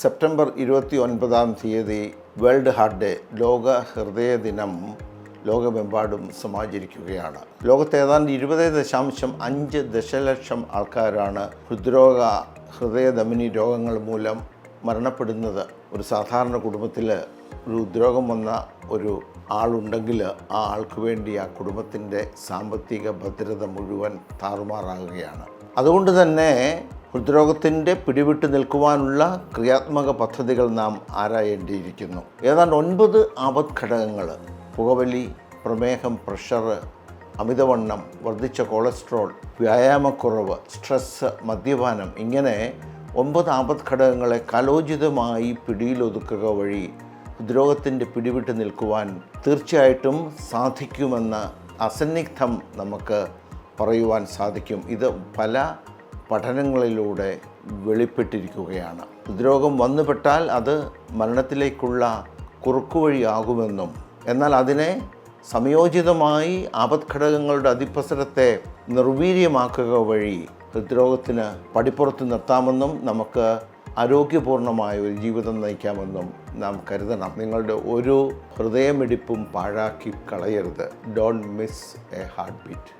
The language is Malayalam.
സെപ്റ്റംബർ ഇരുപത്തി ഒൻപതാം തീയതി വേൾഡ് ഹാർട്ട് ഡേ ലോക ഹൃദയ ദിനം ലോകമെമ്പാടും സമാചരിക്കുകയാണ്. ലോകത്ത് ഏതാണ്ട് ഇരുപത് ദശാംശം അഞ്ച് ദശലക്ഷം ആൾക്കാരാണ് ഹൃദ്രോഗ ഹൃദയധമനി രോഗങ്ങൾ മൂലം മരണപ്പെടുന്നത്. ഒരു സാധാരണ കുടുംബത്തിൽ ഒരു ഉദ്രോഗം വന്ന ഒരു ആളുണ്ടെങ്കിൽ ആ ആൾക്ക് വേണ്ടി ആ കുടുംബത്തിന്റെ സാമ്പത്തിക ഭദ്രത മുഴുവൻ താറുമാറാകുകയാണ്. അതുകൊണ്ട് തന്നെ ഹൃദ്രോഗത്തിന്റെ പിടിവിട്ട് നിൽക്കുവാനുള്ള ക്രിയാത്മക പദ്ധതികൾ നാം ആരായേണ്ടിയിരിക്കുന്നു. ഏതാണ്ട് ഒൻപത് ആപത് ഘടകങ്ങൾ പുകവലി പ്രമേഹം പ്രഷർ അമിതവണ്ണം വർദ്ധിച്ച കൊളസ്ട്രോൾ വ്യായാമക്കുറവ് സ്ട്രെസ്സ് മദ്യപാനം ഇങ്ങനെ ഒമ്പത് ആപത് ഘടകങ്ങളെ കലോചിതമായി പിടിയിലൊതുക്കുക വഴി ഹൃദ്രോഗത്തിന്റെ പിടിവിട്ട് നിൽക്കുവാൻ തീർച്ചയായിട്ടും സാധിക്കുമെന്ന് അസന്നിഗ്ധം നമുക്ക് പറയുവാൻ സാധിക്കും. ഇത് പല പഠനങ്ങളിലൂടെ വെളിപ്പെട്ടിരിക്കുകയാണ്. ഹൃദ്രോഗം വന്നുപെട്ടാൽ അത് മരണത്തിലേക്കുള്ള കുറുക്കുവഴിയാകുമെന്നും എന്നാൽ അതിനെ സംയോജിതമായി ആപത്ഘടകങ്ങളുടെ അതിപ്രസരത്തെ നിർവീര്യമാക്കുക വഴി ഹൃദ്രോഗത്തിന് പടിപ്പുറത്ത് നിർത്താമെന്നും നമുക്ക് ആരോഗ്യപൂർണമായ ഒരു ജീവിതം നയിക്കാമെന്നും നാം കരുതണം. നിങ്ങളുടെ ഒരു ഹൃദയമിടിപ്പും പാഴാക്കി കളയരുത്. Don't miss a heartbeat